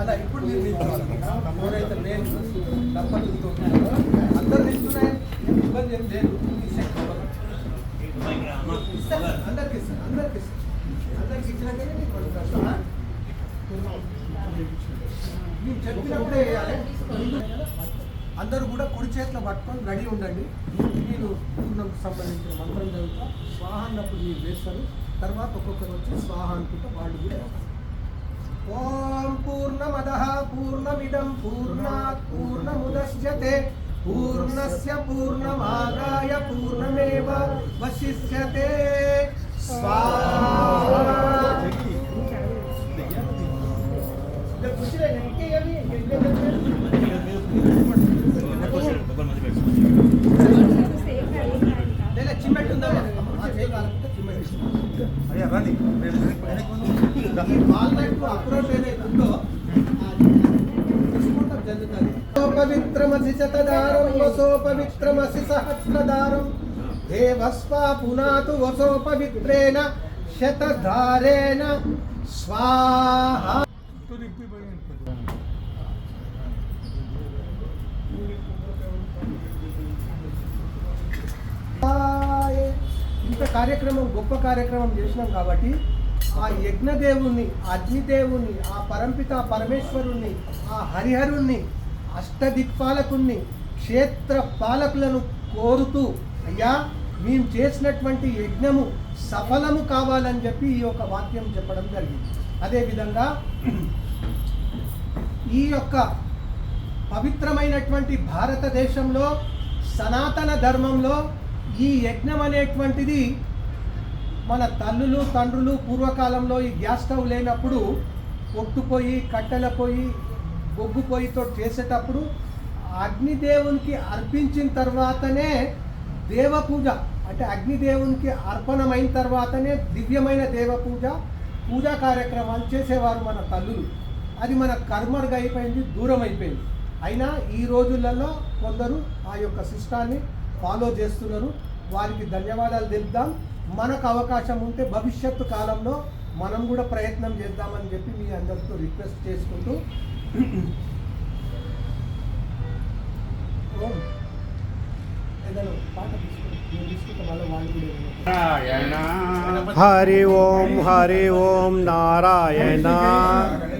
అలా ఇప్పుడు మీరు ఎవరైతే నేను దంపతులతో ఉన్నారో అందరు ఇబ్బంది ఏం లేదు. అందరికి ఇస్తాను అందరికి ఇస్తాను అందరికి ఇచ్చినాకనే నీకు నేను చెప్పినప్పుడే వేయాలి. అందరూ కూడా కుడి చేతిలో పట్టుకొని రెడీ ఉండండి. నేను సంబంధించిన మంత్రం జరుగుతా స్వాహ అన్నప్పుడు మీరు వేస్తారు తర్వాత ఒక్కొక్కరు వచ్చి స్వాహ అనుకుంటే వాళ్ళు కూడా వేస్తారు. ఓం పూర్ణమద పూర్ణమిదం పూర్ణాత్ పూర్ణముదశ్యతే పూర్ణస్య పూర్ణమాదాయ పూర్ణమేవ వశిష్యతే స్వాహా చిమ్మెట్టు ఉందా. అయ్యా రండి. వాల్నట్ అక్రోట్ ఏదైతే ఉందో పవిత్రమసి శతదారం వసో పవిత్రమసి సహస్రదారం. దేవస్వా పునాతు వసో పవిత్రేణ శతధారేణ. స్వాహ. కార్యక్రమం గొప్ప కార్యక్రమం చేసినాం కాబట్టి ఆ యజ్ఞదేవుణ్ణి అగ్నిదేవుణ్ణి ఆ పరంపిత పరమేశ్వరుణ్ణి ఆ హరిహరుణ్ణి అష్టదిక్పాలకుణ్ణి క్షేత్ర పాలకులను కోరుతూ అయ్యా మేము చేసినటువంటి యజ్ఞము సఫలము కావాలని చెప్పి ఈ యొక్క వాక్యం చెప్పడం జరిగింది. అదేవిధంగా ఈ యొక్క పవిత్రమైనటువంటి భారతదేశంలో సనాతన ధర్మంలో ఈ యజ్ఞం అనేటువంటిది మన తల్లులు తండ్రులు పూర్వకాలంలో ఈ గ్యాస్ స్టవ్ లేనప్పుడు ఒట్టుపోయి కట్టెల పొయ్యి బొగ్గు పొయ్యితో చేసేటప్పుడు అగ్నిదేవునికి అర్పించిన తర్వాతనే దేవ పూజ అంటే అగ్నిదేవునికి అర్పణమైన తర్వాతనే దివ్యమైన దేవ పూజ పూజా కార్యక్రమాలు చేసేవారు మన తల్లులు. అది మన కర్మగా అయిపోయింది దూరం అయిపోయింది. అయినా ఈ రోజులలో కొందరు ఆ యొక్క సిస్టాన్ని ఫాలో చేస్తున్నారు. వారికి ధన్యవాదాలు తెలుపుదాం మనకు అవకాశం ఉంటే భవిష్యత్తు కాలంలో మనం కూడా ప్రయత్నం చేద్దామని చెప్పి మీ అందరితో రిక్వెస్ట్ చేసుకుంటూ ఓం. ఏదైనా పాట తీసుకుంటే నేను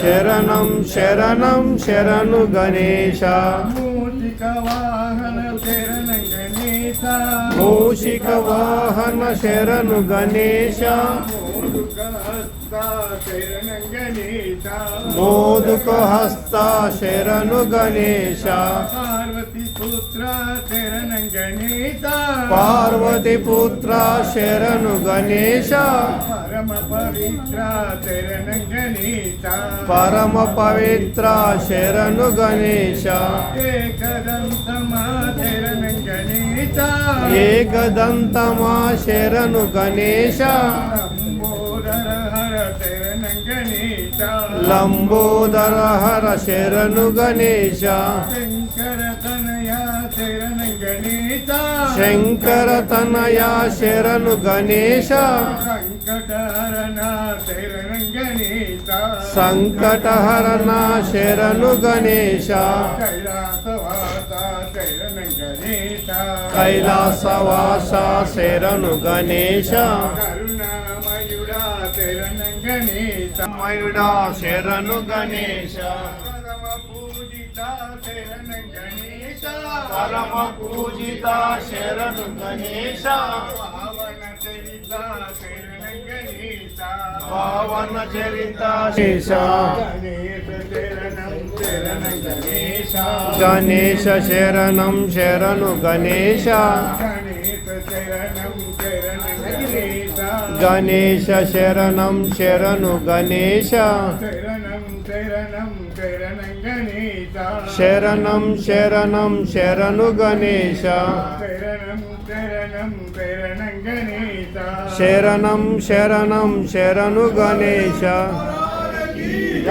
శరణం శరణం శరణు గణేశ. మూషిక వాహన శరణం గణేశ. మూషిక వాహన శరణు గణేశ. మోదుక హస్త శరణం గణేశ. పుత్ర శరణం గణేశ. పార్వతి పుత్ర శరణు గణేశ. పరమ పవిత్ర శరణం గణేశ. పరమ పవిత్ర శరణు గణేశ. ఏకదంతమా శరణం గణేశ. ఏకదంతమా శరణు గణేశ. గణేశ లంబోదర హర శరణు గణేశ శంకర తనయ శరణం గణేశ శంకర తనయ శరణు గణేశ సంకటహరణ శరణం గణేశ సంకటహరణ శరణు గణేశ కైలాసవాస శరణం శరణు గణేశ పరమ పూజిత శరణం గణేశ పరమ పూజిత శరణు గణేశ పావన చరిత శరణం గణేశ పావన చరిత శేష గణేశ శరణం శరణం గణేశ గణేశ శరణం శరణు గణేశ శరణం శరణం శరణు గణేశ. శరణం శరణం శరణం గణేశ. శరణం శరణం శరణు గణేశ.